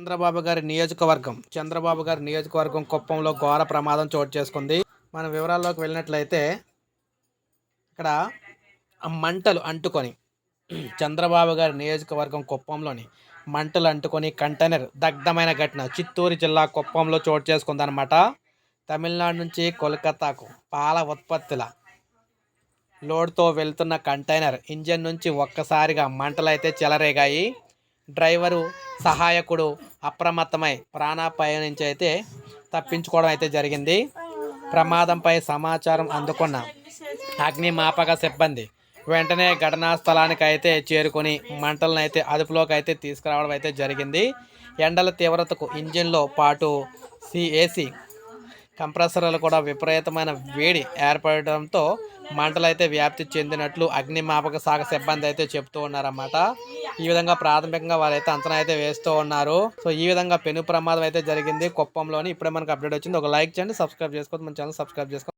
చంద్రబాబు గారి నియోజకవర్గం. చంద్రబాబు గారి నియోజకవర్గం కుప్పంలో ఘోర ప్రమాదం చోటు చేసుకుంది. మన వివరాల్లోకి వెళ్ళినట్లయితే ఇక్కడ ఆ మంటలు అంటుకొని చంద్రబాబు గారి నియోజకవర్గం కుప్పంలోని మంటలు అంటుకొని కంటైనర్ దగ్ధమైన ఘటన చిత్తూరు జిల్లా కుప్పంలో చోటు చేసుకుందనమాట తమిళనాడు నుంచి కోల్కతాకు పాల ఉత్పత్తుల లోడ్తో వెళ్తున్న కంటైనర్ ఇంజన్ నుంచి ఒక్కసారిగా మంటలైతే చెలరేగాయి. డ్రైవరు సహాయకుడు అప్రమత్తమై ప్రాణాపాయం నుంచి అయితే తప్పించుకోవడం అయితే జరిగింది. ప్రమాదంపై సమాచారం అందుకున్న అగ్నిమాపక సిబ్బంది వెంటనే ఘటనా స్థలానికి అయితే చేరుకొని మంటలను అయితే అదుపులోకి అయితే తీసుకురావడం అయితే జరిగింది. ఎండల తీవ్రతకు ఇంజిన్లో పాటు సిఏసి కంప్రెసర్లు కూడా విపరీతమైన వేడి ఏర్పడడంతో మంటలు అయితే వ్యాప్తి చెందినట్లు అగ్నిమాపక శాఖ సిబ్బంది అయితే చెప్తూ ఉన్నారన్నమాట. ఈ విధంగా ప్రాథమికంగా వారైతే అంచనా అయితే వేస్తూ ఉన్నారు. సో ఈ విధంగా పెను ప్రమాదం అయితే జరిగింది కుప్పంలోని. ఇప్పుడే మనకు అప్డేట్ వచ్చింది. ఒక లైక్ చేయండి సబ్స్క్రైబ్ చేసుకోవద్దు. మన ఛానల్ సబ్స్క్రైబ్ చేసుకోండి